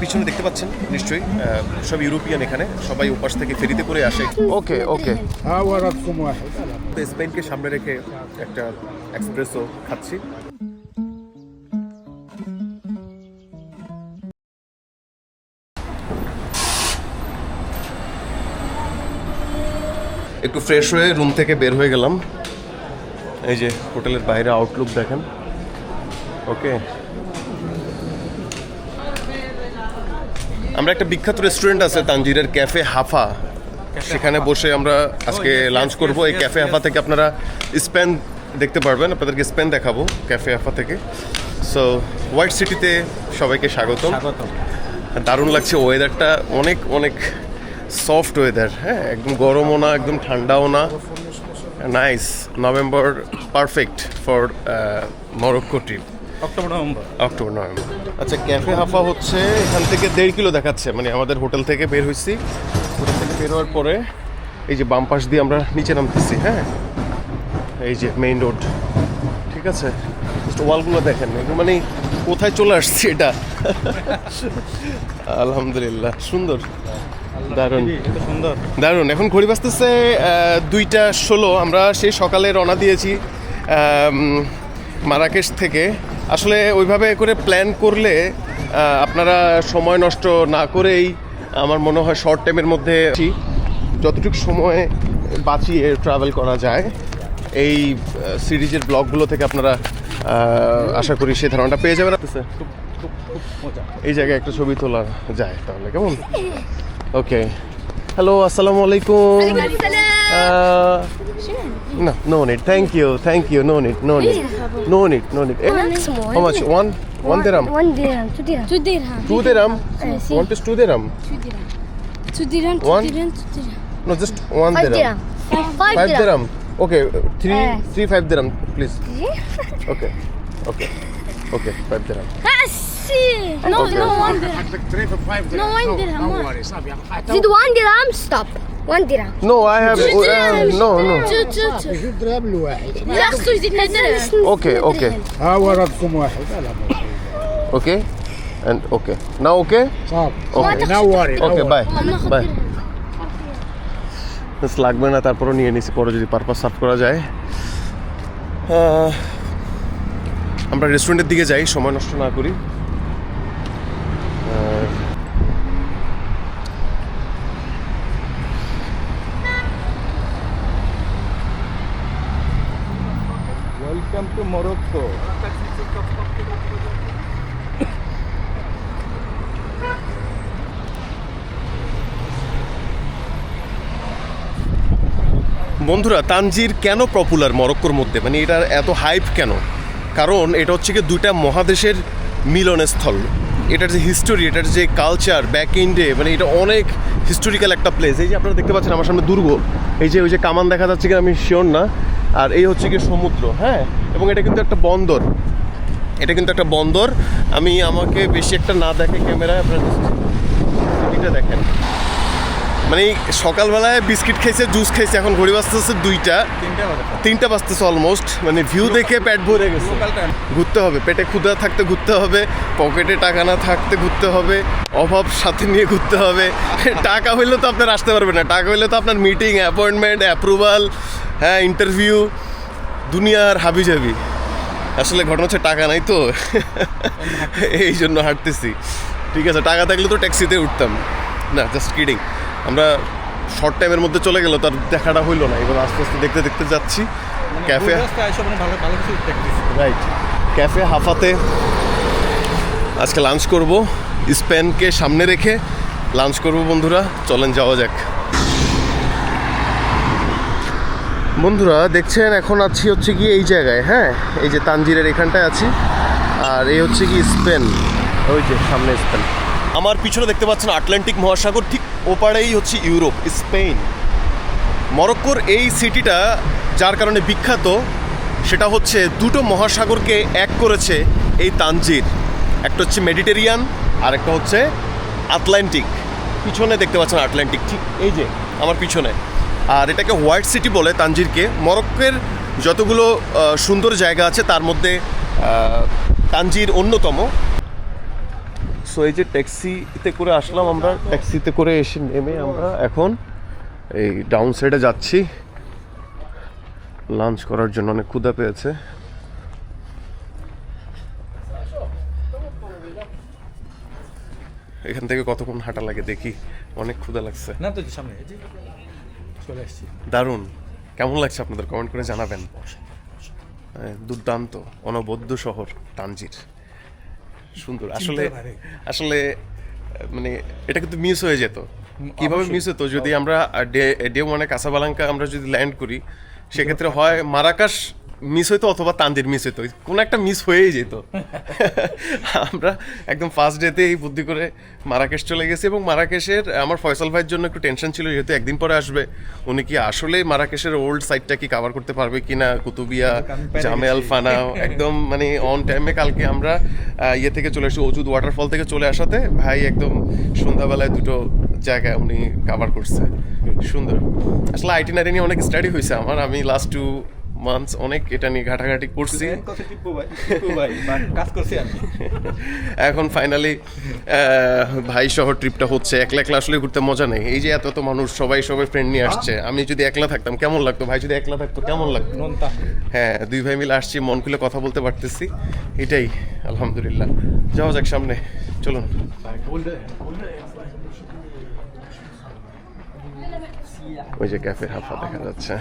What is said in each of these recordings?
পিছনে দেখতে পাচ্ছেন নিশ্চয়ই সব ইউরোপিয়ান এখানে সবাই উপাস থেকে ফেরিতে করে আসে। ওকে ওকে। স্পেনকে সামনে রেখে একটা এক্সপ্রেসও খাচ্ছি। একটু ফ্রেশ হয়ে রুম থেকে বের হয়ে গেলাম। এই যে হোটেলের বাইরে আউটলুক দেখেন। ওকে আমরা একটা বিখ্যাত রেস্টুরেন্ট আছে তানজিরের ক্যাফে হাফা। সেখানে বসে আমরা আজকে লাঞ্চ করব। এই ক্যাফে হাফা থেকে আপনারা স্পেন দেখতে পারবেন আপনাদেরকে স্পেন দেখাবো ক্যাফে হাফা থেকে। সো হোয়াইট সিটিতে সবাইকে স্বাগতম। দারুণ লাগছে ওয়েদারটা অনেক অনেক সফট ওয়েদার হ্যাঁ? একদম গরমও না একদম ঠান্ডাও না। Nice November perfect for Morocco trip October November. October November. আচ্ছা ক্যাফে হাফা হচ্ছে এখান থেকে দেড় কিলো দেখাচ্ছে মানে আমাদের হোটেল থেকে বের হয়েছি হোটেল থেকে বের হওয়ার পরে এই যে বাম পাশ দিয়ে আমরা নিচে নামতেছি হ্যাঁ? এই যে মেইন রোড ঠিক আছে? Just ওয়ালগুলো দেখেন মানে কোথায় চলে আসছি এটা? আলহামদুলিল্লাহ সুন্দর। দারুণ। সুন্দর। দারুণ। এখন ঘড়ি বাজতেছে দুইটা ষোলো আমরা সেই সকালে রওনা দিয়েছি মারাকেশ থেকে। আসলে ওইভাবে করে প্ল্যান করলে আপনারা সময় নষ্ট না করেই আমার মনে হয় শর্ট টাইমের মধ্যে যতটুকু সময় বাঁচিয়ে ট্রাভেল করা যায় এই সিরিজের ব্লগগুলো থেকে আপনারা আশা করি সেই ধারণাটা পেয়ে যাবেন। এই জায়গায় একটা ছবি তোলা যায় তাহলে কেমন? ওকে হ্যালো আসসালামু আলাইকুম। No, no need. Thank you, thank you. No need, no need. No need, no need. Eh, oh, How much? One? One dirham? One dirham, two dirham. Two dirham. Two dirham? One piece, two dirham? Two dirham. Two dirham, two One? dirham, two dirham. No, just one Five dirham. dirham. Five, five, Five dirham. dirham. Okay, three, Eh. three five dirham, please. Okay, okay, okay, five dirham. Ah, no, Okay. no one dirham. حقك تري في فايف No one dirham. No worries. صعب 1 dirham stop 1 درهم نو اي هاف نو نو درهم لواحد لا خصو يزيدنا درهم اوكي اوكي ها هو راتكم واحد اوكي লাগবে না তারপরও নিয়ে নিছি পরে যদি purpose serve করা যায় আমরা রেস্টুরেন্টের দিকে যাই সময় নষ্ট না করি মরক্কো বন্ধুরা, তানজির কেন পপুলার মরক্কোর মধ্যে? মানে এটার এত হাইপ কেন? কারণ এটা হচ্ছে কি দুইটা মহাদেশের মিলনস্থল। এটার যে হিস্টোরি এটার যে কালচার ব্যাক ইন্ডে মানে এটা অনেক হিস্টোরিক্যাল একটা প্লেস এই যে আপনারা দেখতে পাচ্ছেন, আমার সামনে দুর্গ। এই যে, ওই যে কামান দেখা যাচ্ছে কি আমি শিওর না। আর এই হচ্ছে কি সমুদ্র হ্যাঁ? এবং এটা কিন্তু একটা বন্দর। এটা কিন্তু একটা বন্দর। আমি আমাকে বেশি একটা না দেখে ক্যামেরায় আপনারা দেখেন। মানে সকালবেলায় বিস্কিট খাইছে জুস খাইছে এখন ঘড়ি বাজতেছে দুইটা। তিনটা বাজতেছে অলমোস্ট মানে ভিউ দেখে পেট ভরে গেছে। ঘুরতে হবে পেটে ক্ষুধা থাকতে ঘুরতে হবে পকেটে টাকা না থাকতে ঘুরতে হবে অভাব সাথে নিয়ে ঘুরতে হবে। টাকা হইলে তো আপনার আসতে পারবে না। টাকা হইলে তো আপনার মিটিং অ্যাপয়েন্টমেন্ট অ্যাপ্রুভাল হ্যাঁ ইন্টারভিউ দুনিয়ার হাবি যাবি আসলে ঘটনা হচ্ছে টাকা নাই তো। এই জন্য হাঁটতেছি। ঠিক আছে টাকা থাকলে তো ট্যাক্সিতে উঠতাম। না জাস্ট কিডিং আমরা শর্ট টাইমের মধ্যে চলে গেল তার দেখাটা হইল না। এবার আস্তে আস্তে দেখতে দেখতে যাচ্ছি। ক্যাফে এসব ভালো ভালো কিছু দেখতেছি রাইট ক্যাফে হাফাতে আজকে লাঞ্চ করব। স্পেনকে সামনে রেখে লাঞ্চ করব বন্ধুরা। চলেন যাওয়া যাক। বন্ধুরা দেখছেন? এখন আছি হচ্ছে কি এই জায়গায় হ্যাঁ? এই যে তানজিরের এখানটায় আছি। আর এই হচ্ছে কি স্পেন ওই যে সামনে স্পেন আমার পিছনে দেখতে পাচ্ছেন আটলান্টিক মহাসাগর ঠিক ওপারেই হচ্ছে ইউরোপ, স্পেন। মরক্কোর এই সিটিটা, যার কারণে বিখ্যাত, সেটা হচ্ছে দুটো মহাসাগরকে এক করেছে এই তানজির। একটা হচ্ছে মেডিটেরিয়ান আর একটা হচ্ছে আটলান্টিক। পিছনে দেখতে পাচ্ছেন আটলান্টিক, ঠিক এই যে, আমার পিছনে। আর এটাকে হোয়াইট সিটি বলে তানজিরকে। মরক্কোর যতগুলো সুন্দর জায়গা আছে, তার মধ্যে তানজির অন্যতম। সো এই যে ট্যাক্সিতে করে আসলাম আমরা। ট্যাক্সিতে করে এসে নেমে আমরা এখন এই ডাউন সাইডে যাচ্ছি। লাঞ্চ করার জন্য অনেক ক্ষুদা পেয়েছে। এখান থেকে কতক্ষণ হাঁটা লাগে দেখি। অনেক ক্ষুদা লাগছে। না তো সামনে চলে আসছি। দারুণ। কেমন লাগছে আপনাদের কমেন্ট করে জানাবেন। হ্যাঁ, দুর্দান্ত অনবদ্য শহর তানজির। সুন্দর। আসলে আসলে মানে এটা কিন্তু মিস হয়ে যেত। কীভাবে মিস হতো? যদি আমরা ডে ডে ওয়ানে কাসাবালাঙ্কা আমরা যদি ল্যান্ড করি সেক্ষেত্রে হয় মারাকাশ মিস হইতো অথবা তানজির মিস হইতো। কোনো একটা মিস হয়েই যেত। আমরা একদম ফার্স্ট ডেতে এই বুদ্ধি করে মারাকেশ চলে গেছি এবং মারাকেশের আমার ফয়সাল ভাইয়ের জন্য একটু টেনশন ছিল যেহেতু একদিন পরে আসবে। উনি কি আসলে মারাকেশের ওল্ড সাইডটা কি কাভার করতে পারবে কিনা? কুতুবিয়া জামে আল ফানা একদম মানে অন টাইমে কালকে আমরা ইয়ে থেকে চলে এসেছি অজুদ ওয়াটারফল থেকে চলে আসাতে। ভাই একদম সন্ধ্যাবেলায় দুটো জায়গায় উনি কভার করছে। সুন্দর। আসলে আইটিনারি নিয়ে অনেক স্টাডি হয়েছে আমার। আমি লাস্ট টু মান্থস অনেক এটা নিয়ে ঘাটাঘাটি করছি। এখন ফাইনালি ভাই শহর ট্রিপটা হচ্ছে একলা একলা আসলে ঘুরতে মজা নেই। এই যে এত এত মানুষ সবাই সবাই ফ্রেন্ড নিয়ে আসছে আমি যদি একলা থাকতাম কেমন লাগতো? ভাই যদি একলা থাকতো কেমন লাগতো? হ্যাঁ দুই ভাই মিলে আসছি মন খুলে কথা বলতে পারতেছি। এটাই আলহামদুলিল্লাহ। যাওয়া যাক সামনে চলুন। ওই যে ক্যাফে হাফা দেখা যাচ্ছে।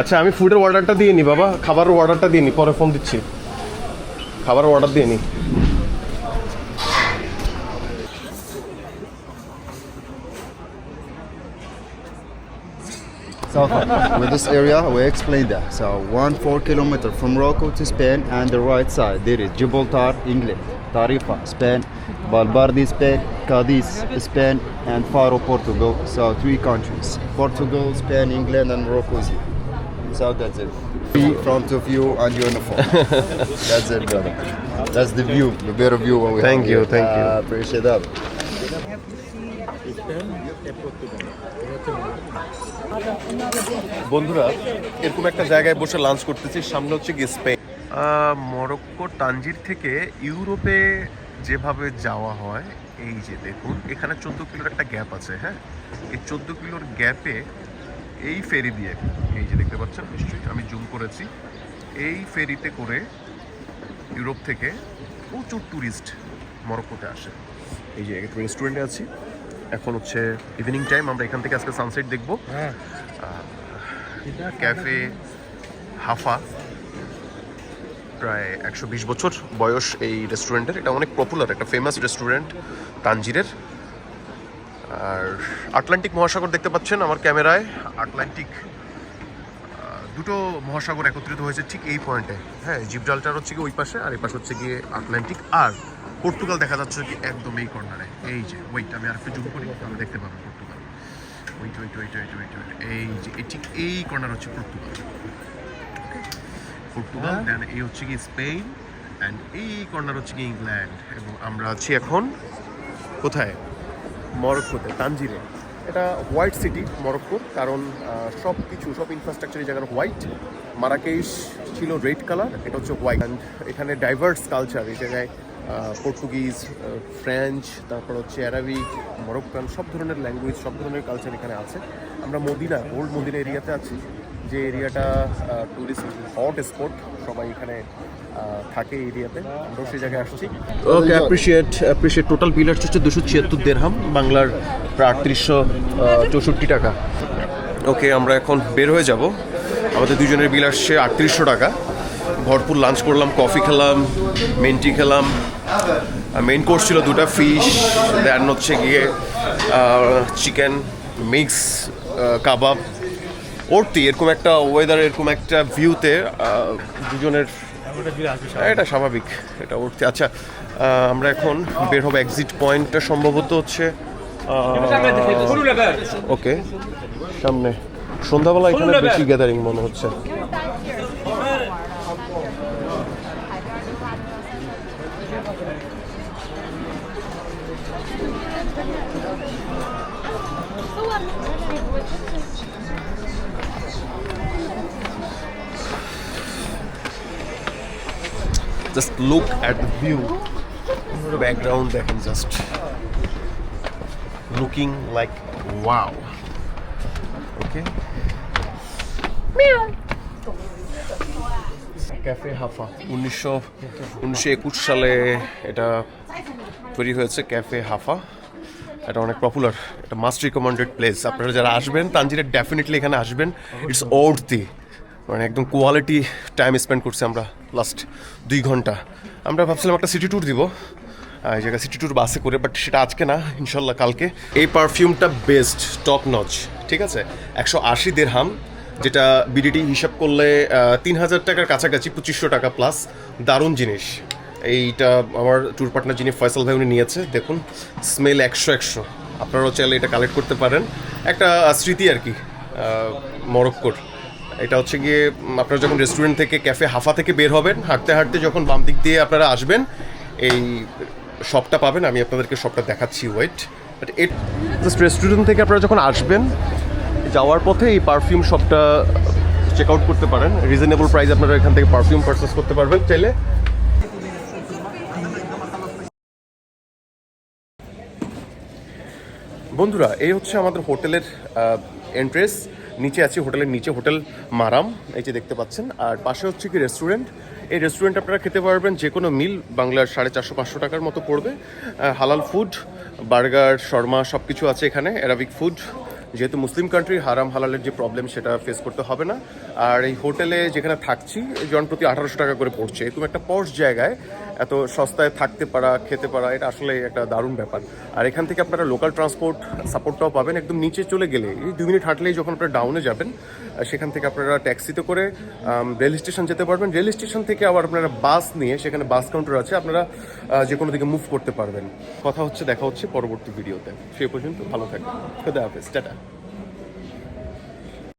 আচ্ছা আমি ফুডের অর্ডারটা দিয়ে নি, বাবা। খাবারের অর্ডারটা দিয়ে নি, পরে ফোন দিচ্ছি। খাবারের অর্ডার দিয়ে নি So with this area, we explained that. So one four kilometer from Morocco to Spain, and the right side there is Gibraltar, England, Tarifa, Spain, Balbardi, Spain, Cadiz, Spain, and Faro, Portugal. So three countries: Portugal, Spain, England, and Morocco is here. So that's it. Free front of you and uniform. that's it, brother. That's the view, the better view what we Thank have you, here. thank you. Uh, appreciate that. বন্ধুরা, এরকম একটা জায়গায় বসে lunch করতেছি, সামনে হচ্ছে কি Spain Morocco টানজির থেকে ইউরোপে যেভাবে যাওয়া হয়, এই যে দেখুন, এখানে চোদ্দ কিলোর একটা গ্যাপ আছে হ্যাঁ? এই চোদ্দ কিলোর গ্যাপে এই ফেরি দিয়ে, এই যে দেখতে পাচ্ছেন, নিশ্চয়ই আমি জুম করেছি, এই ফেরিতে করে ইউরোপ থেকে প্রচুর ট্যুরিস্ট মরক্কোতে আসে। এই যে রেস্টুরেন্টে আছি। এখন হচ্ছে ইভিনিং টাইম আমরা এখান থেকে আজকে সানসেট দেখব। হ্যাঁ। ক্যাফে হাফা প্রায় একশো বিশ বছর বয়স এই রেস্টুরেন্টের এটা অনেক পপুলার একটা ফেমাস রেস্টুরেন্ট তানজিরের। আর আটলান্টিক মহাসাগর দেখতে পাচ্ছেন আমার ক্যামেরায়। আটলান্টিক দুটো মহাসাগর একত্রিত হয়েছে ঠিক এই পয়েন্টে হ্যাঁ জিব্রাল্টার হচ্ছে গিয়ে ওই পাশে আর এই পাশে হচ্ছে গিয়ে আটলান্টিক আর। পর্তুগাল দেখা যাচ্ছে কি একদম এই কর্নারে এই যে ওইট আমি আর একটু জুম করি তাহলে দেখতে পাবো Portugal. Wait wait wait wait wait wait এই যে এই ঠিক এই কর্নার হচ্ছে পর্তুগাল। পর্তুগাল দেন এই হচ্ছে কি স্পেন অ্যান্ড এই কর্নার হচ্ছে কি ইংল্যান্ড। এবং আমরা আছি এখন কোথায়? মরক্কোতে তানজিরে। এটা হোয়াইট সিটি মরক্কো কারণ সব কিছু সব ইনফ্রাস্ট্রাকচার এই জায়গার হোয়াইট মারাকেশ ছিল রেড কালার এটা হচ্ছে হোয়াইট। এখানে ডাইভার্স কালচার এই জায়গায় পর্তুগিজ ফ্রেঞ্চ তারপর হচ্ছে অ্যারাবিক মরক্কান সব ধরনের ল্যাঙ্গুয়েজ সব ধরনের কালচার এখানে আছে। আমরা মদিনা ওল্ড মদিনা এরিয়াতে আছি। যে এরিয়াটা টুরিস্ট হট স্পট সবাই এখানে থাকে এরিয়াতে। আমরাও সেই জায়গায় আসছি। Okay appreciate appreciate total bill হচ্ছে দুশো ছিয়াত্তর দেড়হাম বাংলার প্রায় আটত্রিশশো চৌষট্টি টাকা। ওকে আমরা এখন বের হয়ে যাব। আমাদের দুজনের বিল আসছে আটত্রিশশো টাকা। ভরপুর লাঞ্চ করলাম কফি খেলাম মেন্টি খেলাম। মেইন কোর্স ছিল দুটো ফিশ দেন হচ্ছে গিয়ে চিকেন মিক্স কাবাব ওরতি এরকম একটা ওয়েদার এরকম একটা ভিউতে দুজনের এটা স্বাভাবিক এটা উঠতে আচ্ছা আমরা এখন বের হব এক্সিট পয়েন্টটা সম্ভবত হচ্ছে ওকে সামনে। সন্ধ্যাবেলা এখানে বেশি গ্যাদারিং মনে হচ্ছে। Just look at the view background দেখেন just looking like wow okay cafe Hafa উনিশশো উনিশশো একুশ সালে এটা তৈরি হয়েছে ক্যাফে হাফা এটা অনেক পপুলার এটা মাস্ট রিকমেন্ডেড প্লেস আপনারা যারা আসবেন, তানজিরে ডেফিনেটলি এখানে আসবেন। ইটস ওর্থি মানে একদম কোয়ালিটি টাইম স্পেন্ড করছি আমরা লাস্ট দুই ঘণ্টা। আমরা ভাবছিলাম একটা সিটি ট্যুর দিব। এই জায়গায় সিটি ট্যুর বাসে করে বাট সেটা আজকে না ইনশাল্লাহ কালকে। এই পারফিউমটা বেস্ট টপ নচ ঠিক আছে? একশো আশি দেড়হাম যেটা বিডিটি হিসাব করলে তিন হাজার টাকার কাছাকাছি পঁচিশশো টাকা প্লাস দারুণ জিনিস। এইটা আমার ট্যুর পার্টনার যিনি ফয়সাল ভাই, উনি নিয়েছে। দেখুন স্মেল একশো একশো। আপনারাও চাইলে এটা কালেক্ট করতে পারেন। একটা স্মৃতি আর কি মরক্কোর। এটা হচ্ছে গিয়ে আপনারা যখন রেস্টুরেন্ট থেকে ক্যাফে হাফা থেকে বের হবেন, হাঁটতে হাঁটতে যখন বাম দিক দিয়ে আপনারা আসবেন, এই শপটা পাবেন। আমি আপনাদেরকে শপটা দেখাচ্ছি wait but at just restaurant থেকে আপনারা যখন আসবেন, যাওয়ার পথে এই পারফিউম শপটা চেক আউট করতে পারেন। রিজনেবল প্রাইস আপনারা এখান থেকে পারফিউম পারচেস করতে পারবেন। চাইলে বন্ধুরা, এই হচ্ছে আমাদের হোটেলের এন্ট্রেস নিচে আছে হোটেলের নিচে হোটেল মারাম, এই যে দেখতে পাচ্ছেন। আর পাশে হচ্ছে কি রেস্টুরেন্ট এই রেস্টুরেন্ট আপনারা খেতে পারবেন যে কোনো মিল বাংলার সাড়ে চারশো, পাঁচশো টাকার মতো পড়বে। হালাল ফুড বার্গার, শর্মা সব কিছু আছে এখানে অ্যারাবিক ফুড যেহেতু মুসলিম কান্ট্রি হারাম, হালালের যে প্রবলেম সেটা ফেস করতে হবে না। আর এই হোটেলে যেখানে থাকছি, জন প্রতি আঠারোশো টাকা করে পড়ছে। এরকম একটা পশ জায়গায় এত সস্তায় থাকতে পারা, খেতে পারা, এটা আসলে একটা দারুণ ব্যাপার। আর এখান থেকে আপনারা লোকাল ট্রান্সপোর্ট সাপোর্টটাও পাবেন, একদম নিচে চলে গেলে, এই দু মিনিট হাঁটলেই যখন আপনারা ডাউনে যাবেন সেখান থেকে আপনারা ট্যাক্সিতে করে রেল স্টেশন যেতে পারবেন। রেল স্টেশন থেকে আবার আপনারা বাস নিয়ে, সেখানে বাস কাউন্টার আছে, আপনারা যে কোনো দিকে মুভ করতে পারবেন। কথা হচ্ছে, দেখা হচ্ছে পরবর্তী ভিডিওতে সেই পর্যন্ত ভালো থাকবেন। খুদা হাফেজ, টাটা।